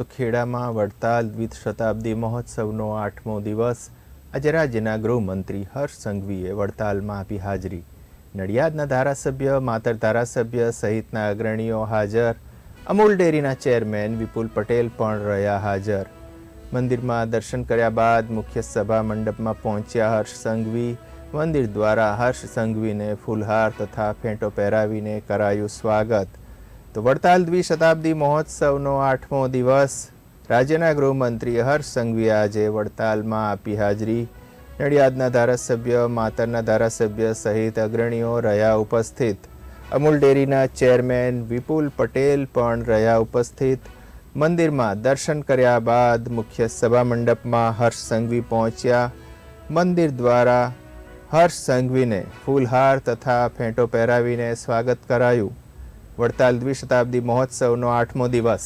તો ખેડામાં વડતાલ દ્વિશતાબ્દી મહોત્સવનો આઠમો દિવસ આજે રાજ્યના ગૃહમંત્રી હર્ષ સંઘવીએ વડતાલમાં આપી હાજરી. નડિયાદના ધારાસભ્ય, માતર ધારાસભ્ય સહિતના અગ્રણીઓ હાજર. અમૂલ ડેરીના ચેરમેન વિપુલ પટેલ પણ રહ્યા હાજર. મંદિરમાં દર્શન કર્યા બાદ મુખ્ય સભા મંડપમાં પહોંચ્યા હર્ષ સંઘવી. મંદિર દ્વારા હર્ષ સંઘવીને ફૂલહાર તથા ફેંટો પહેરાવીને કરાયું સ્વાગત. તો વડતાલ દ્વિશતાબ્દી મહોત્સવનો આઠમો દિવસ. રાજ્યના ગૃહમંત્રી હર્ષ સંઘવીએ આજે વડતાલમાં આપી હાજરી. નડિયાદના ધારાસભ્ય, માતરના ધારાસભ્ય સહિત અગ્રણીઓ રહ્યા ઉપસ્થિત. અમૂલ ડેરીના ચેરમેન વિપુલ પટેલ પણ રહ્યા ઉપસ્થિત. મંદિરમાં દર્શન કર્યા બાદ મુખ્ય સભા મંડપમાં હર્ષ સંઘવી પહોંચ્યા. મંદિર દ્વારા હર્ષ સંઘવીને ફૂલહાર તથા ફેંટો પહેરાવીને સ્વાગત કરાયું. વડતાલ દ્વિશતાબ્દી મહોત્સવનો આઠમો દિવસ.